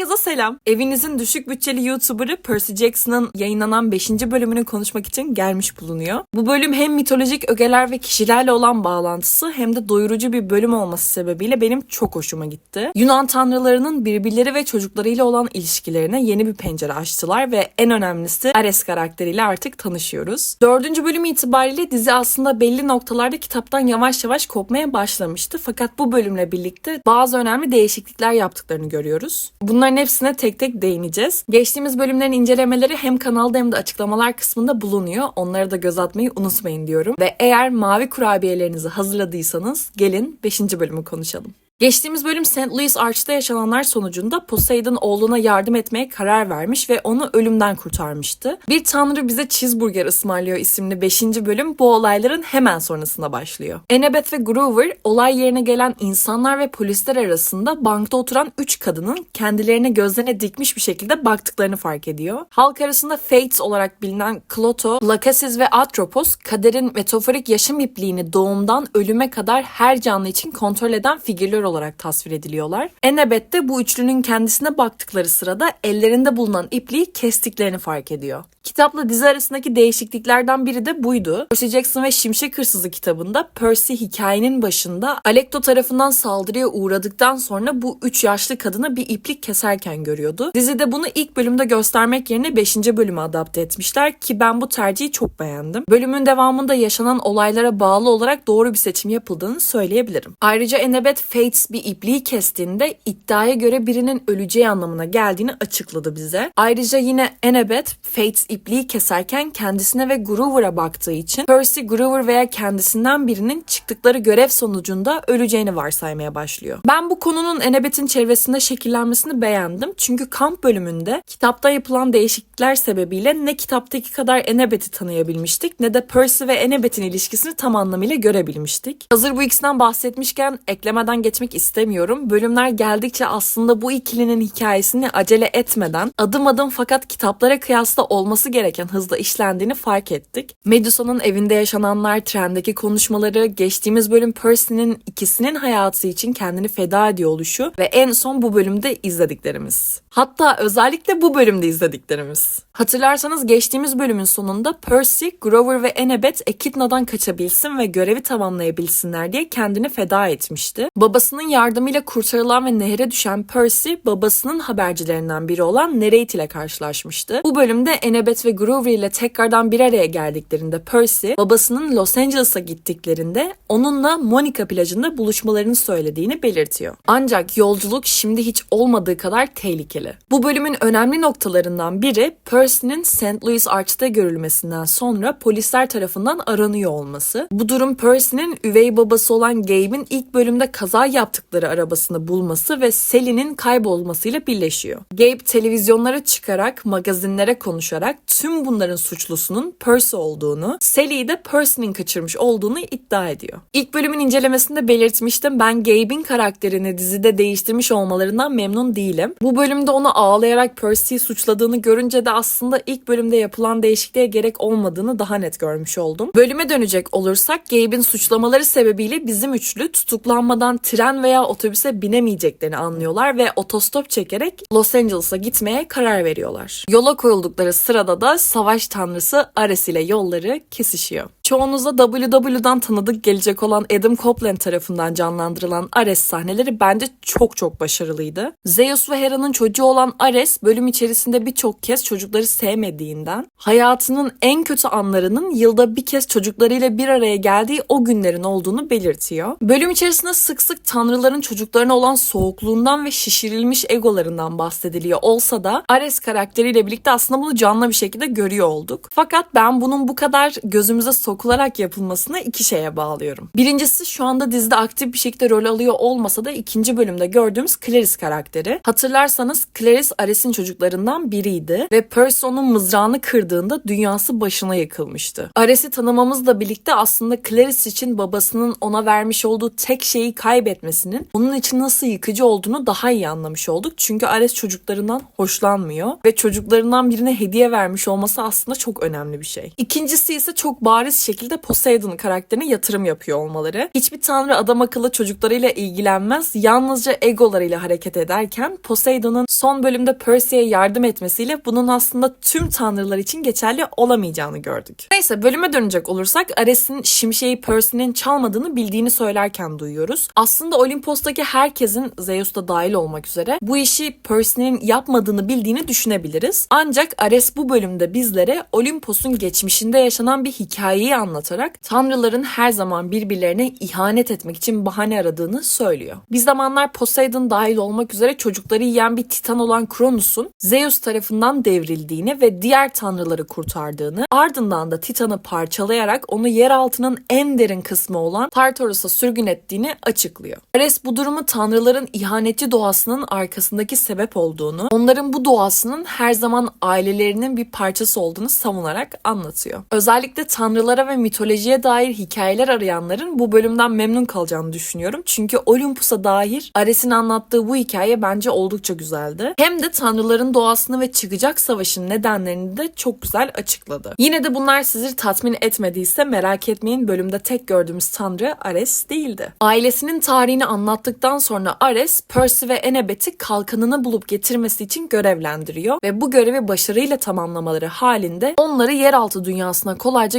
Herkese selam. Evinizin düşük bütçeli YouTuber'ı Percy Jackson'ın yayınlanan 5. bölümünü konuşmak için gelmiş bulunuyor. Bu bölüm hem mitolojik ögeler ve kişilerle olan bağlantısı hem de doyurucu bir bölüm olması sebebiyle benim çok hoşuma gitti. Yunan tanrılarının birbirleri ve çocuklarıyla olan ilişkilerine yeni bir pencere açtılar ve en önemlisi Ares karakteriyle artık tanışıyoruz. Dördüncü bölüm itibariyle dizi aslında belli noktalarda kitaptan yavaş yavaş kopmaya başlamıştı. Fakat bu bölümle birlikte bazı önemli değişiklikler yaptıklarını görüyoruz. Bunların hepsine tek tek değineceğiz. Geçtiğimiz bölümlerin incelemeleri hem kanalda hem de açıklamalar kısmında bulunuyor. Onları da göz atmayı unutmayın diyorum. Ve eğer mavi kurabiyelerinizi hazırladıysanız gelin 5. bölümü konuşalım. Geçtiğimiz bölüm St. Louis Arch'ta yaşananlar sonucunda Poseidon oğluna yardım etmeye karar vermiş ve onu ölümden kurtarmıştı. Bir tanrı bize cheeseburger ısmarlıyor isimli 5. bölüm bu olayların hemen sonrasında başlıyor. Annabeth ve Grover olay yerine gelen insanlar ve polisler arasında bankta oturan 3 kadının kendilerine gözlerine dikmiş bir şekilde baktıklarını fark ediyor. Halk arasında Fates olarak bilinen Kloto, Lakasis ve Atropos kaderin metaforik yaşam ipliğini doğumdan ölüme kadar her canlı için kontrol eden figürler olarak tasvir ediliyorlar. Annabeth de bu üçlünün kendisine baktıkları sırada ellerinde bulunan ipliği kestiklerini fark ediyor. Kitapla dizi arasındaki değişikliklerden biri de buydu. Percy Jackson ve Şimşek Hırsızı kitabında Percy hikayenin başında Alekto tarafından saldırıya uğradıktan sonra bu üç yaşlı kadına bir iplik keserken görüyordu. Dizide bunu ilk bölümde göstermek yerine 5. bölüme adapte etmişler ki ben bu tercihi çok beğendim. Bölümün devamında yaşanan olaylara bağlı olarak doğru bir seçim yapıldığını söyleyebilirim. Ayrıca Annabeth Bir ipliği kestiğinde iddiaya göre birinin öleceği anlamına geldiğini açıkladı bize. Ayrıca yine Annabeth Fates ipliği keserken kendisine ve Groover'a baktığı için Percy, Groover veya kendisinden birinin çıktıkları görev sonucunda öleceğini varsaymaya başlıyor. Ben bu konunun Annabeth'in çevresinde şekillenmesini beğendim. Çünkü kamp bölümünde kitapta yapılan değişiklikler sebebiyle ne kitaptaki kadar Annabeth'i tanıyabilmiştik ne de Percy ve Annabeth'in ilişkisini tam anlamıyla görebilmiştik. Hazır bu ikisinden bahsetmişken eklemeden geçmek istemiyorum. Bölümler geldikçe aslında bu ikilinin hikayesini acele etmeden adım adım fakat kitaplara kıyasla olması gereken hızla işlendiğini fark ettik. Medusa'nın evinde yaşananlar, trendeki konuşmaları, geçtiğimiz bölüm Percy'nin ikisinin hayatı için kendini feda ediyor oluşu ve en son bu bölümde izlediklerimiz. Hatta özellikle bu bölümde izlediklerimiz. Hatırlarsanız geçtiğimiz bölümün sonunda Percy, Grover ve Annabeth Echidna'dan kaçabilsin ve görevi tamamlayabilsinler diye kendini feda etmişti. Babasının yardımıyla kurtarılan ve nehre düşen Percy, babasının habercilerinden biri olan Nerate ile karşılaşmıştı. Bu bölümde Annabeth ve Grover ile tekrardan bir araya geldiklerinde Percy, babasının Los Angeles'a gittiklerinde onunla Monica plajında buluşmalarını söylediğini belirtiyor. Ancak yolculuk şimdi hiç olmadığı kadar tehlikeli. Bu bölümün önemli noktalarından biri Percy'nin St. Louis Arch'ta görülmesinden sonra polisler tarafından aranıyor olması. Bu durum Percy'nin üvey babası olan Gabe'in ilk bölümde kaza yaptıkları arabasını bulması ve Sally'nin kaybolmasıyla birleşiyor. Gabe televizyonlara çıkarak, magazinlere konuşarak tüm bunların suçlusunun Percy olduğunu, Sally'i de Percy'nin kaçırmış olduğunu iddia ediyor. İlk bölümün incelemesinde belirtmiştim ben Gabe'in karakterini dizide değiştirmiş olmalarından memnun değilim. Bu bölümde onu ağlayarak Percy'yi suçladığını görünce de aslında ilk bölümde yapılan değişikliğe gerek olmadığını daha net görmüş oldum. Bölüme dönecek olursak Gabe'in suçlamaları sebebiyle bizim üçlü tutuklanmadan tren veya otobüse binemeyeceklerini anlıyorlar ve otostop çekerek Los Angeles'a gitmeye karar veriyorlar. Yola koyuldukları sırada da savaş tanrısı Ares ile yolları kesişiyor. Çoğunuzda WW'dan tanıdık gelecek olan Adam Copeland tarafından canlandırılan Ares sahneleri bence çok çok başarılıydı. Zeus ve Hera'nın çocuğu olan Ares bölüm içerisinde birçok kez çocukları sevmediğinden hayatının en kötü anlarının yılda bir kez çocuklarıyla bir araya geldiği o günlerin olduğunu belirtiyor. Bölüm içerisinde sık sık tanrıların çocuklarına olan soğukluğundan ve şişirilmiş egolarından bahsediliyor olsa da Ares karakteriyle birlikte aslında bunu canlı bir şekilde görüyor olduk. Fakat ben bunun bu kadar gözümüze sokularak yapılmasını iki şeye bağlıyorum. Birincisi şu anda dizide aktif bir şekilde rol alıyor olmasa da ikinci bölümde gördüğümüz Clarice karakteri. Hatırlarsanız Clarice Ares'in çocuklarından biriydi ve Percy onun mızrağını kırdığında dünyası başına yıkılmıştı. Ares'i tanımamızla birlikte aslında Clarice için babasının ona vermiş olduğu tek şeyi kaybetmesinin onun için nasıl yıkıcı olduğunu daha iyi anlamış olduk. Çünkü Ares çocuklarından hoşlanmıyor ve çocuklarından birine hediye vermiş olması aslında çok önemli bir şey. İkincisi ise çok bariz şekilde Poseidon karakterine yatırım yapıyor olmaları. Hiçbir tanrı adam akıllı çocuklarıyla ilgilenmez, yalnızca egolarıyla hareket ederken Poseidon'un son bölümde Percy'ye yardım etmesiyle bunun aslında tüm tanrılar için geçerli olamayacağını gördük. Neyse bölüme dönecek olursak Ares'in şimşeği Percy'nin çalmadığını bildiğini söylerken duyuyoruz. Aslında Olimpos'taki herkesin Zeus da dahil olmak üzere bu işi Percy'nin yapmadığını bildiğini düşünebiliriz. Ancak Ares bu bölümde bizlere Olimpos'un geçmişinde yaşanan bir hikayeyi anlatarak tanrıların her zaman birbirlerine ihanet etmek için bahane aradığını söylüyor. Bir zamanlar Poseidon dahil olmak üzere çocukları yiyen bir titan olan Kronos'un Zeus tarafından devrildiğini ve diğer tanrıları kurtardığını, ardından da Titan'ı parçalayarak onu yeraltının en derin kısmı olan Tartarus'a sürgün ettiğini açıklıyor. Ares bu durumu tanrıların ihanetçi doğasının arkasındaki sebep olduğunu, onların bu doğasının her zaman ailelerinin bir parçası olduğunu savunarak anlatıyor. Özellikle tanrılara ve mitolojiye dair hikayeler arayanların bu bölümden memnun kalacağını düşünüyorum. Çünkü Olympus'a dair Ares'in anlattığı bu hikaye bence oldukça güzeldi. Hem de tanrıların doğasını ve çıkacak savaşın nedenlerini de çok güzel açıkladı. Yine de bunlar sizi tatmin etmediyse merak etmeyin bölümde tek gördüğümüz tanrı Ares değildi. Ailesinin tarihini anlattıktan sonra Ares, Percy ve Enebet'i kalkanını bulup getirmesi için görevlendiriyor ve bu görevi başarıyla tamamlamaları halinde onları yeraltı dünyasına kolayca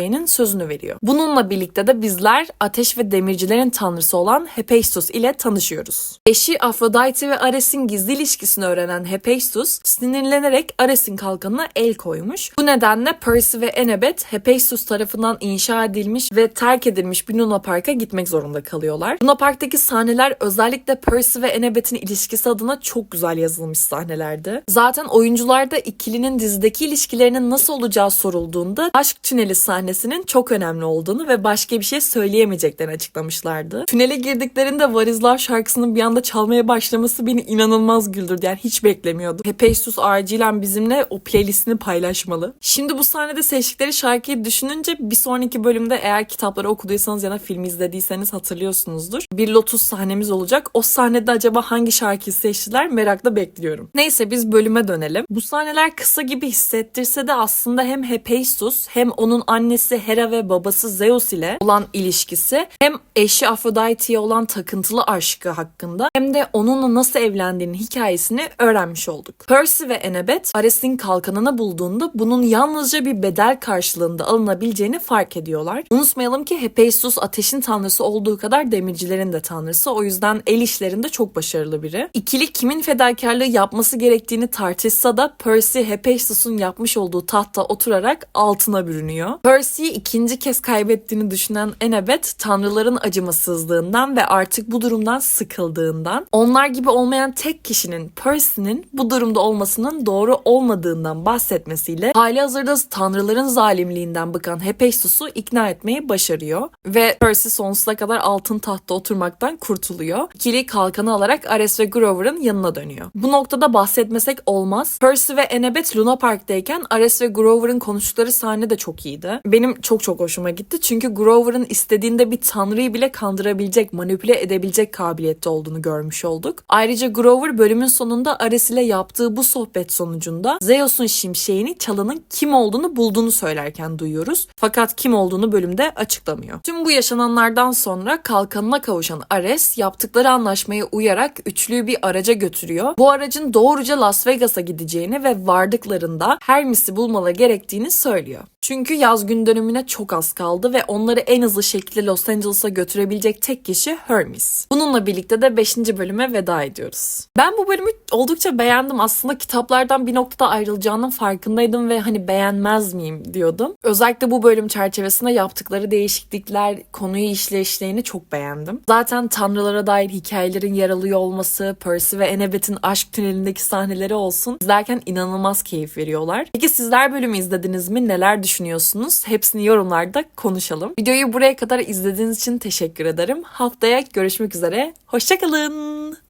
götüreceğinin sözünü veriyor. Bununla birlikte de bizler ateş ve demircilerin tanrısı olan Hephaestus ile tanışıyoruz. Eşi Aphrodite ve Ares'in gizli ilişkisini öğrenen Hephaestus sinirlenerek Ares'in kalkanına el koymuş. Bu nedenle Percy ve Enebet Hephaestus tarafından inşa edilmiş ve terk edilmiş bir Luna Park'a gitmek zorunda kalıyorlar. Luna Park'taki sahneler özellikle Percy ve Enebet'in ilişkisi adına çok güzel yazılmış sahnelerdi. Zaten oyuncularda ikilinin dizideki ilişkilerinin nasıl olacağı sorulduğunda aşk tüneli sahnesinin çok önemli olduğunu ve başka bir şey söyleyemeyeceklerini açıklamışlardı. Tünele girdiklerinde Love şarkısının bir anda çalmaya başlaması beni inanılmaz güldürdü. Yani hiç beklemiyordum. Hephaestus acilen bizimle o playlistini paylaşmalı. Şimdi bu sahnede seçtikleri şarkıyı düşününce bir sonraki bölümde eğer kitapları okuduysanız ya da film izlediyseniz hatırlıyorsunuzdur. Bir Lotus sahnemiz olacak. O sahnede acaba hangi şarkıyı seçtiler merakla bekliyorum. Neyse biz bölüme dönelim. Bu sahneler kısa gibi hissettirse de aslında hem Hephaestus hem onun annesi Hera ve babası Zeus ile olan ilişkisi hem eşi Aphrodite'ye olan takıntılı aşkı hakkında hem de onunla nasıl evlendiğinin hikayesini öğrenmiş olduk. Percy ve Enebet Ares'in kalkanını bulduğunda bunun yalnızca bir bedel karşılığında alınabileceğini fark ediyorlar. Unutmayalım ki Hephaestus ateşin tanrısı olduğu kadar demircilerin de tanrısı. O yüzden el işlerinde çok başarılı biri. İkili kimin fedakarlığı yapması gerektiğini tartışsa da Percy Hephaestus'un yapmış olduğu tahta oturarak altına bürünüyor. Percy'yi ikinci kez kaybettiğini düşünen Enebet tanrıların acımasızlığından ve artık bu durumdan sıkıldığından onlar gibi olmayan tek kişinin Percy'nin bu durumda olmasının doğru olmadığından bahsetmesiyle hali hazırda tanrıların zalimliğinden bıkan Hephaestus'u ikna etmeyi başarıyor ve Percy sonsuza kadar altın tahtta oturmaktan kurtuluyor. İkili kalkanı alarak Ares ve Grover'ın yanına dönüyor. Bu noktada bahsetmesek olmaz. Percy ve Enebet Luna Park'tayken Ares ve Grover'ın konuştukları sahne de çok iyiydi. Benim çok çok hoşuma gitti. Çünkü Grover'ın istediğinde bir tanrıyı bile kandırabilecek, manipüle edebilecek kabiliyette olduğunu görmüş olduk. Ayrıca Grover bölümün sonunda Ares ile yaptığı bu sohbet sonucunda Zeus'un şimşeğini çalanın kim olduğunu bulduğunu söylerken duyuyoruz. Fakat kim olduğunu bölümde açıklamıyor. Tüm bu yaşananlardan sonra kalkanına kavuşan Ares yaptıkları anlaşmaya uyarak üçlüyü bir araca götürüyor. Bu aracın doğruca Las Vegas'a gideceğini ve vardıklarında Hermes'i bulmaları gerektiğini söylüyor. Çünkü yaz gün dönümüne çok az kaldı ve onları en hızlı şekilde Los Angeles'a götürebilecek tek kişi Hermes. Bununla birlikte de 5. bölüme veda ediyoruz. Ben bu bölümü oldukça beğendim. Aslında kitaplardan bir noktada ayrılacağının farkındaydım ve hani beğenmez miyim diyordum. Özellikle bu bölüm çerçevesinde yaptıkları değişiklikler, konuyu işleyişlerini çok beğendim. Zaten tanrılara dair hikayelerin yer alıyor olması, Percy ve Enebet'in aşk tünelindeki sahneleri olsun izlerken inanılmaz keyif veriyorlar. Peki sizler bölümü izlediniz mi? Neler düşünüyorsunuz? Hepsini yorumlarda konuşalım. Videoyu buraya kadar izlediğiniz için teşekkür ederim. Haftaya görüşmek üzere. Hoşçakalın.